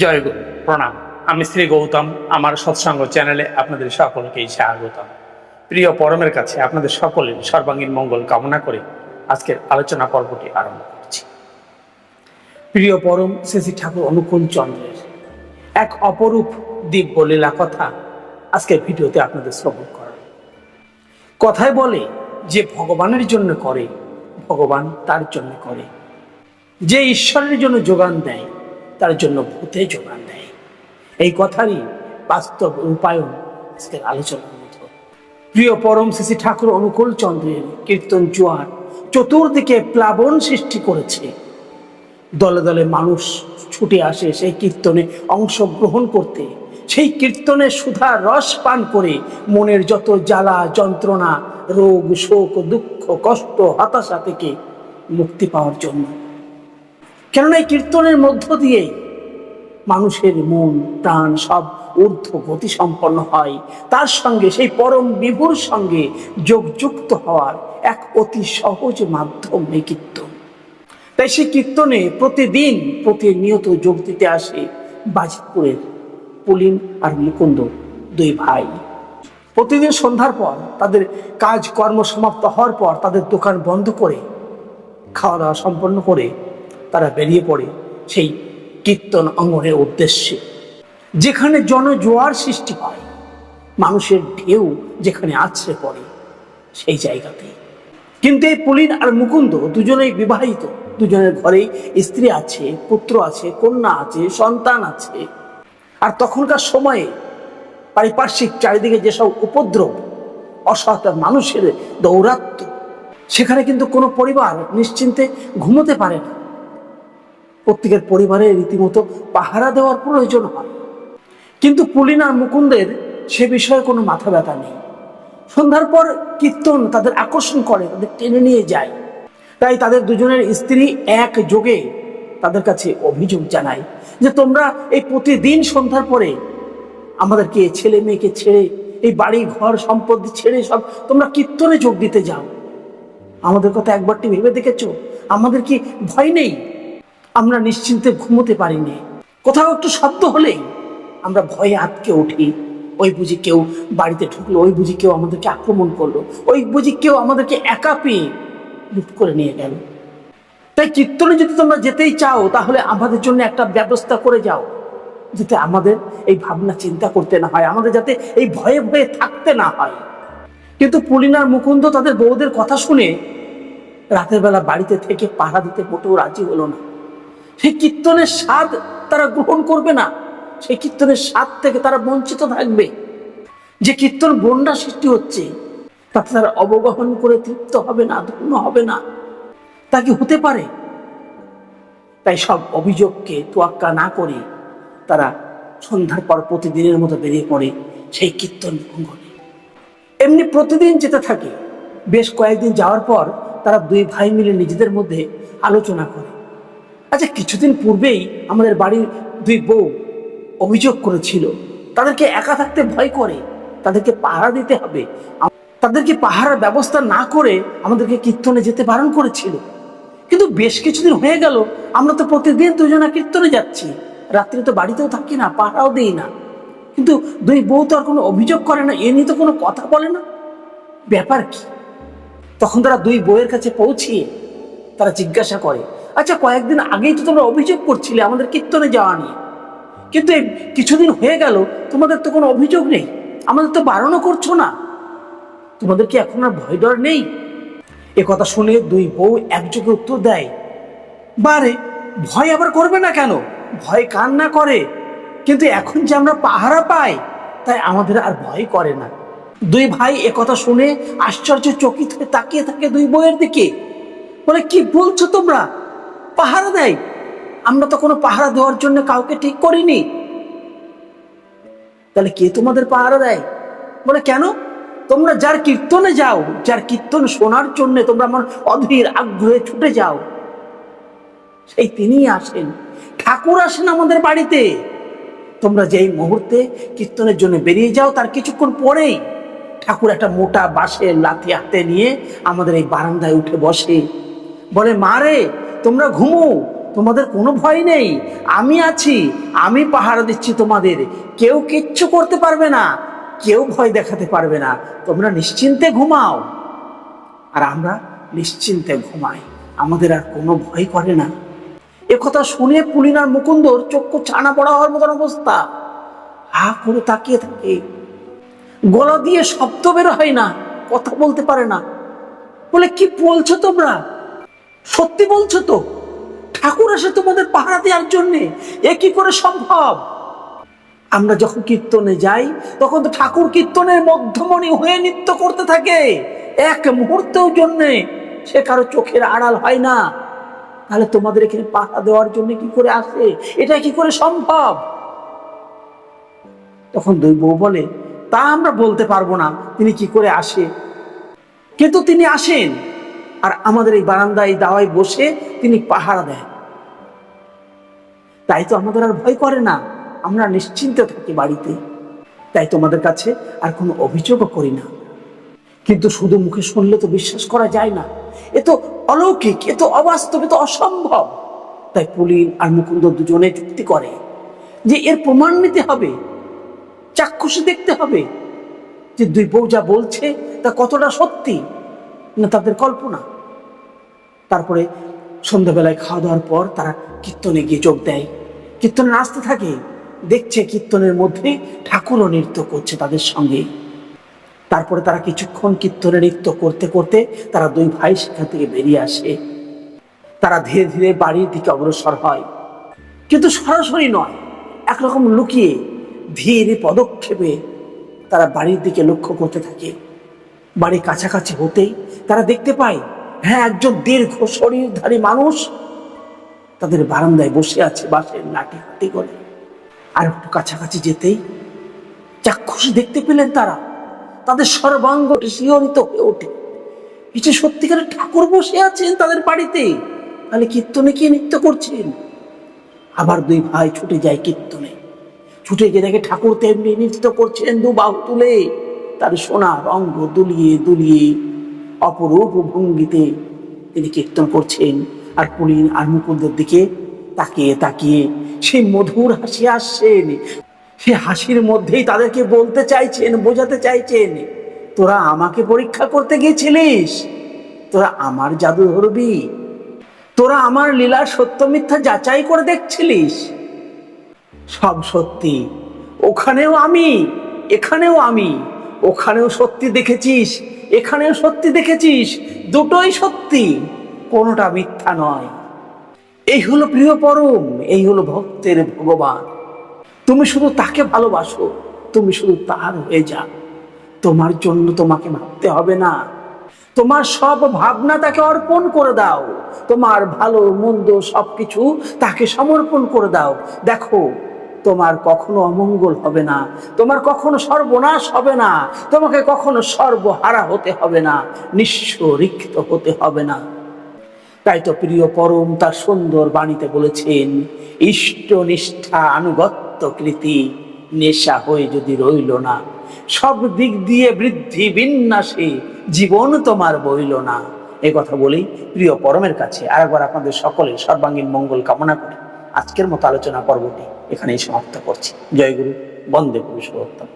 জয় প্রণাম। আমি শ্রী গৌতম, আমার সৎসঙ্গ চ্যানেলে আপনাদের সকলকেই স্বাগতম। প্রিয় পরমের কাছে আপনাদের সকলের সর্বাঙ্গীন মঙ্গল কামনা করে আজকের আলোচনা পর্বটি আরম্ভ করছি। প্রিয় পরম শ্রী ঠাকুর অনুকূল চন্দ্রের এক অপরূপ দিব্য লীলা কথা আজকের ভিডিওতে আপনাদের শ্রবণ করা কথায় বলে যে ভগবানের জন্য করে, ভগবান তার জন্য করে। যে ঈশ্বরের জন্য যোগান দেয় তার জন্য ভূতে যোগান দেয়। এই কথারই বাস্তব রূপায়ণ আজকের আলোচনার মতো প্রিয় পরম শ্রী ঠাকুর অনুকূল চন্দ্রের কীর্তন জোয়ার চতুর্দিকে প্লাবন সৃষ্টি করেছে। দলে দলে মানুষ ছুটে আসে সেই কীর্তনে অংশগ্রহণ করতে। সেই কীর্তনের সুধা রস পান করে মনের যত জ্বালা, যন্ত্রণা, রোগ, শোক, দুঃখ, কষ্ট, হতাশা থেকে মুক্তি পাওয়ার জন্য। কেননা এই কীর্তনের মধ্য দিয়ে মানুষের মন, প্রাণ সব ঊর্ধ্ব গতি সম্পন্ন হয়। তার সঙ্গে সেই পরম বিভুর সঙ্গে যোগযুক্ত হওয়ার এক অতি সহজ মাধ্যম এই কীর্তন। তাই সেই কীর্তনে প্রতিদিন প্রতিনিয়ত যোগ দিতে আসে বাজিতপুরের পুলিন আর মুকুন্দ দুই ভাই। প্রতিদিন সন্ধ্যার পর তাদের কাজ কর্ম সমাপ্ত হওয়ার পর তাদের দোকান বন্ধ করে খাওয়া দাওয়া সম্পন্ন করে তারা বেরিয়ে পড়ে সেই কীর্তন অঙ্গনের উদ্দেশ্যে। যেখানে জনজোয়ার সৃষ্টি হয়, মানুষের ঢেউ যেখানে আছড়ে পড়ে, সেই জায়গাতে কিন্তু এই পুলিন আর মুকুন্দ দুজনেই বিবাহিত। দুজনের ঘরেই স্ত্রী আছে, পুত্র আছে, কন্যা আছে, সন্তান আছে। আর তখনকার সময়ে পারিপার্শ্বিক চারিদিকে যেসব উপদ্রব অসহায় মানুষের দৌরাত্ম সেখানে কিন্তু কোনো পরিবার নিশ্চিন্তে ঘুমোতে পারে না। প্রত্যেকের পরিবারে রীতিমতো পাহারা দেওয়ার প্রয়োজন হয়। কিন্তু পুলিন আর মুকুন্দের সে বিষয়ে কোনো মাথা ব্যথা নেই। সন্ধ্যার পর কীর্তন তাদের আকর্ষণ করে, তাদের টেনে নিয়ে যায়। তাই তাদের দুজনের স্ত্রী এক যোগে তাদের কাছে অভিযোগ জানায় যে, তোমরা এই প্রতিদিন সন্ধ্যার পরে আমাদেরকে ছেলে মেয়েকে ছেড়ে, এই বাড়ি ঘর সম্পত্তি ছেড়ে সব তোমরা কীর্তনে যোগ দিতে যাও। আমাদের কথা একবারটি ভেবে দেখেছ? আমাদের কি ভয় নেই? আমরা নিশ্চিন্তে ঘুমোতে পারিনি। কোথাও একটু শব্দ হলেই আমরা ভয়ে আটকে উঠি। ওই বুঝি কেউ বাড়িতে ঢুকলো, ওই বুঝি কেউ আমাদেরকে আক্রমণ করল, ওই বুঝি কেউ আমাদেরকে একা পেয়ে লুট করে নিয়ে গেল। তাই কীর্তনে যদি তোমরা যেতেই চাও, তাহলে আমাদের জন্য একটা ব্যবস্থা করে যাও, যাতে আমাদের এই ভাবনা চিন্তা করতে না হয়, আমাদের যাতে এই ভয়ে ভয়ে থাকতে না হয়। কিন্তু পুলিনার মুকুন্দ তাদের বউদের কথা শুনে রাতের বেলা বাড়িতে থেকে পাহারা দিতে মোটেও রাজি হলো না। সেই কীর্তনের স্বাদ তারা গ্রহণ করবে না। সেই কীর্তনের স্বাদ থেকে তারা বঞ্চিত থাকবে। যে কীর্তন বন্যা সৃষ্টি হচ্ছে, তাতে তারা অবগহন করে তৃপ্ত হবে না, ধন্য হবে না। তা কি হতে পারে? তাই সব অভিযোগকে তোয়াক্কা না করে তারা সন্ধ্যার পর প্রতিদিনের মতো বেরিয়ে পড়ে সেই কীর্তন অঙ্গনে। এমনি প্রতিদিন যেতে থাকে। বেশ কয়েকদিন যাওয়ার পর তারা দুই ভাই মিলে নিজেদের মধ্যে আলোচনা করে। আচ্ছা কিছুদিন পূর্বেই আমাদের বাড়ির দুই বউ অভিযোগ করেছিল, তাদেরকে একা থাকতে ভয় করে, তাদেরকে পাহারা দিতে হবে। তাদেরকে পাহারার ব্যবস্থা না করে আমাদেরকে কীর্তনে যেতে বারণ করেছিল। কিন্তু বেশ কিছুদিন হয়ে গেল, আমরা তো প্রতিদিন দুজনা কীর্তনে যাচ্ছি। রাত্রে তো বাড়িতেও থাকি না, পাহারাও দিই না। কিন্তু দুই বউ তো আর কোনো অভিযোগ করে না, এ নিয়ে তো কোনো কথা বলে না। ব্যাপার কি? তখন তারা দুই বইয়ের কাছে পৌঁছিয়ে তারা জিজ্ঞাসা করে আচ্ছা কয়েকদিন আগেই তো তোমরা অভিযোগ করছিলে আমাদের কীর্তনে যাওয়া নিয়ে। কিন্তু এই কিছুদিন হয়ে গেল, তোমাদের তো কোনো অভিযোগ নেই। আমাদের তো বারণও করছ না। তোমাদের কি এখন আর ভয় ডর নেই? এ কথা শুনে দুই বউ একযোগে উত্তর দেয়, বারে, ভয় আবার করবে না কেন? ভয় কান না করে? কিন্তু এখন যে আমরা পাহারা পাই, তাই আমাদের আর ভয় করে না। দুই ভাই এ কথা শুনে আশ্চর্য চকিত হয়ে তাকিয়ে থাকে দুই বইয়ের দিকে। বলে, কি বলছো তোমরা? পাহারা দেয়। আমরা তো কোনো পাহারা দেওয়ার জন্য কাউকে ঠিক করিনি। তাহলে কে তোমাদের পাহারা দেয়? বলে, কেন? তোমরা যার কীর্তনে যাও, যার কীর্তন শোনার জন্য তোমরা আমার অধীর আগ্রহে ছুটে যাও। সেই তিনি আসেন। ঠাকুর আসেন আমাদের বাড়িতে। তোমরা যেই মুহূর্তে কীর্তনের জন্য বেরিয়ে যাও, তার কিছুক্ষণ পরেই ঠাকুর একটা মোটা বাঁশের লাথি হাতে নিয়ে আমাদের এই বারান্দায় উঠে বসে। বলে, মা রে তোমরা ঘুমো, তোমাদের কোনো ভয় নেই। আমি আছি, আমি পাহারা দিচ্ছি তোমাদের। কেউ কিচ্ছু করতে পারবে না, কেউ ভয় দেখাতে পারবে না। তোমরা নিশ্চিন্তে ঘুমাও। আর আমরা নিশ্চিন্তে ঘুমাই। আমাদের আর কোনো ভয় করে না। এ কথা শুনে পুলিনার মুকুন্দর চক্ষু ছানা পড়া হওয়ার মতন অবস্থা। হা করে তাকিয়ে থাকে। গলা দিয়ে শব্দ বের হয় না, কথা বলতে পারে না। বলে, কি বলছো তোমরা? সত্যি বলছো তো? ঠাকুর আসে তোমাদের পাহারা দেওয়ার জন্যে? এ কি করে সম্ভব? আমরা যখন কীর্তনে যাই, তখন তো ঠাকুর কীর্তনের মধ্যমণি হয়ে নৃত্য করতে থাকে। এক মুহূর্তেও জন্যে সে কারও চোখের আড়াল হয় না। তাহলে তোমাদের এখানে পাহারা দেওয়ার জন্য কি করে আসে? এটা কি করে সম্ভব? তখন দুই বউ বলে, তা আমরা বলতে পারব না। তিনি কি করে আসে? কিন্তু তিনি আসেন। আর আমাদের এই বারান্দায় দাওয়ায় বসে তিনি পাহারা দেন। তাই তো আমাদের আর ভয় করে না। আমরা নিশ্চিন্ত থাকি বাড়িতে। তাই তোমাদের কাছে আর কোনো অভিযোগও করি না। কিন্তু শুধু মুখে শুনলে তো বিশ্বাস করা যায় না। এ তো অলৌকিক, এ তো অবাস্তব, এ তো অসম্ভব। তাই পুলিন আর মুকুন্দ দুজনে চুক্তি করে যে এর প্রমাণ নিতে হবে, চাক্ষুষে দেখতে হবে যে দুই বউ যা বলছে তা কতটা সত্যি না তাদের কল্পনা। তারপরে সন্ধ্যাবেলায় খাওয়া দাওয়ার পর তারা কীর্তনে গিয়ে যোগ দেয়। কীর্তনে নাচতে থাকে। দেখছে কীর্তনের মধ্যে ঠাকুরও নৃত্য করছে তাদের সঙ্গে। তারপরে তারা কিছুক্ষণ কীর্তনে নৃত্য করতে করতে তারা দুই ভাই সেখান থেকে বেরিয়ে আসে। তারা ধীরে ধীরে বাড়ির দিকে অগ্রসর হয়। কিন্তু সরাসরি নয়, একরকম লুকিয়ে ধীরে পদক্ষেপে তারা বাড়ির দিকে লক্ষ্য করতে থাকে। বাড়ির কাছাকাছি হতেই তারা দেখতে পায় হ্যাঁ একজন দীর্ঘ শরীরধারী মানুষ তাদের বারান্দায় বসে আছে বাসের লাঠি হাতে করে। আর একটু কাছাকাছি যেতেই চাক্ষুষ দেখতে পেলেন তারা। তাদের সর্বাঙ্গ শিহরিত হয়ে ওঠে। যে সত্যিকারের ঠাকুর বসে আছেন তাদের বাড়িতে। তাহলে কীর্তনে কি নৃত্য করছেন? আবার দুই ভাই ছুটে যায় কীর্তনে। ছুটে গিয়ে দেখে ঠাকুর তেমনি নৃত্য করছেন, দু বাহু তুলে। তার সোনার অঙ্গ দুলিয়ে দুলিয়ে অপরূপ ভঙ্গিতে তিনি কীর্তন করছেন আর পুলিন আর মুকুন্দের দিকে তাকিয়ে তাকিয়ে সেই মধুর হাসি আসছেন। সে হাসির মধ্যেই তাদেরকে বলতে চাইছেন, বোঝাতে চাইছেন, তোরা আমাকে পরীক্ষা করতে গিয়েছিলিস? তোরা আমার জাদু ধরবি? তোরা আমার লীলার সত্য মিথ্যা যাচাই করে দেখছিলিস? সব সত্যি। ওখানেও আমি, এখানেও আমি, ওখানেও সত্যি দেখেছিস এখানেও সত্যি দেখেছিস? দুটোই সত্যি। কোনোটা মিথ্যা নয়। এই হলো প্রিয় পরম, এই হলো ভক্তের ভগবান। তুমি শুধু তাকে ভালোবাসো, তুমি শুধু তার হয়ে যা তোমার জন্য তোমাকে ভাবতে হবে না। তোমার সব ভাবনা তাকে অর্পণ করে দাও। তোমার ভালো, মন্দ সবকিছু তাকে সমর্পণ করে দাও। দেখো তোমার কখনো অমঙ্গল হবে না, তোমার কখনো সর্বনাশ হবে না, তোমাকে কখনো সর্বহারা হতে হবে না নিঃস্ব রিক্ত হতে হবে না। তাই তো প্রিয় পরম তার সুন্দর বাণীতে বলেছেন, ইষ্ট নিষ্ঠা আনুগত্য কৃতি, নেশা হয়ে যদি রইল না, সব দিক দিয়ে বৃদ্ধি বিন্যাসে জীবন তোমার বইল না। এই কথা বলেই প্রিয় পরমের কাছে আরেকবার আপনাদের সকলে সর্বাঙ্গীন মঙ্গল কামনা করে। আজকের মতো আলোচনা পর্বটি এখানেই সমাপ্ত করছি। জয় গুরু বন্দে পুরুষোত্তম